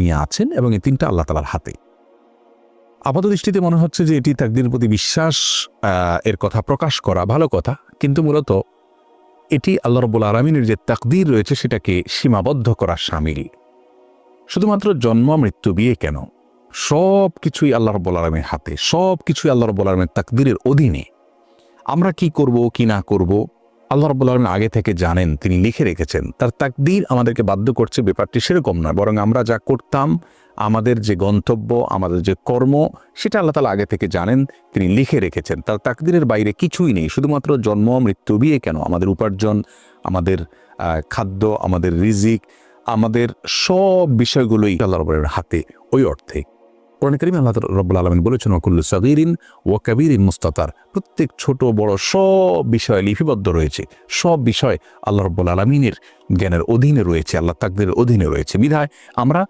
নিয়ে আছেন এবং এই তিনটা আল্লাহ তালার হাতে আপাত দৃষ্টিতে মনে হচ্ছে যে এটি তাকদিনের প্রতি বিশ্বাস এর কথা প্রকাশ করা ভালো কথা, কিন্তু মূলত এটি আল্লাহ রব্বুল আলমিনের যে তাকদির রয়েছে সেটাকে সীমাবদ্ধ করা সামিল। শুধুমাত্র জন্ম, মৃত্যু, বিয়ে কেন? সব কিছুই আল্লাহ রব্বুল আলমীর হাতে সব কিছুই আল্লাহ রব্বুল আলমের তাকদিরের অধীনে। আমরা কি করব, কি না করব? আল্লাহ রব্বুল আলম আগে থেকে জানেন, তিনি লিখে রেখেছেন। তার তাকদির আমাদেরকে বাধ্য করছে ব্যাপারটি সেরকম নয়, বরং আমরা যা করতাম, আমাদের যে গন্তব্য, আমাদের যে কর্ম, সেটা আল্লাহ তালা আগে থেকে জানেন, তিনি লিখে রেখেছেন। তার তাকদিরের বাইরে কিছুই নেই, শুধুমাত্র জন্ম, মৃত্যু বিয়ে কেন? আমাদের উপার্জন, আমাদের খাদ্য, আমাদের রিজিক, আমাদের সব বিষয়গুলোই আল্লাহ রব্বুলের হাতে, ওই অর্থে। কোরআন করিম আল্লাহ রব্বুল আলমিন বলেছেন ওকুল্লু সগিরিন ও কবিরিন মুস্তাতার। প্রত্যেক ছোট, বড় সব বিষয় লিপিবদ্ধ রয়েছে। সব বিষয় আল্লাহ রব্বুল আলমিনের জ্ঞানের অধীনে রয়েছে, আল্লাহ তাকদের অধীনে রয়েছে। বিধায় আমরা